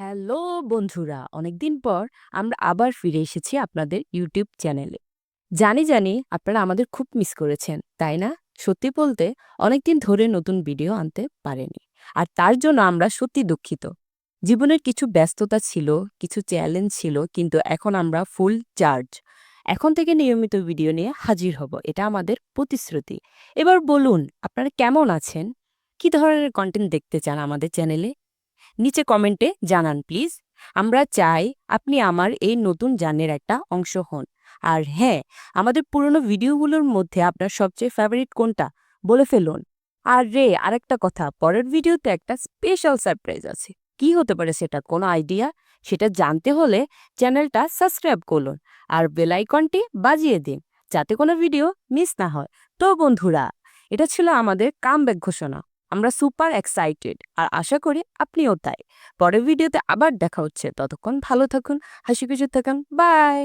Hello বন্ধুরা, অনেকদিন পর আমরা আবার ফিরে এসেছি আপনাদের ইউটিউব চ্যানেলে জানি জানি আপনারা আমাদের খুব মিস করেছেন, তাই না? সত্যি বলতে অনেকদিন ধরে নতুন ভিডিও আনতে পারেনি। আর তার জন্য আমরা সত্যি দুঃখিত। জীবনের কিছু ব্যস্ততা ছিল, কিছু চ্যালেঞ্জ ছিল, কিন্তু এখন আমরা ফুল চার্জ এখন থেকে নিয়মিত ভিডিও নিয়ে হাজির হব, এটা আমাদের প্রতিশ্রুতি। এবার বলুন, আপনারা কেমন আছেন? কি ধরনের কন্টেন্ট দেখতে চান আমাদের চ্যানেলে নিচে কমেন্টে জানান, প্লিজ। আমরা চাই আপনি আমার এই নতুন জানের একটা অংশ হন। আর হ্যাঁ আমাদের পুরনো ভিডিওগুলোর মধ্যে আপনার সবচেয়ে ফেভারিট কোনটা? বলে ফেলুন। আর রে, আরেকটা কথা, পরের ভিডিওতে একটা স্পেশাল সারপ্রাইজ আছে। কি হতে পারে সেটা? কোনো আইডিয়া সেটা জানতে হলে চ্যানেলটা সাবস্ক্রাইব করুন আর বেল আইকনটি বাজিয়ে দিন, যাতে কোনো ভিডিও মিস না হয়। তো বন্ধুরা, এটা ছিল আমাদের কামব্যাক ঘোষণা। আমরা সুপার এক্সাইটেড আর আশা করি আপনিও তাই। পরের ভিডিওতে আবার দেখা হচ্ছে। ততক্ষণ ভালো থাকুন, হাসি খুশি থাকুন বাই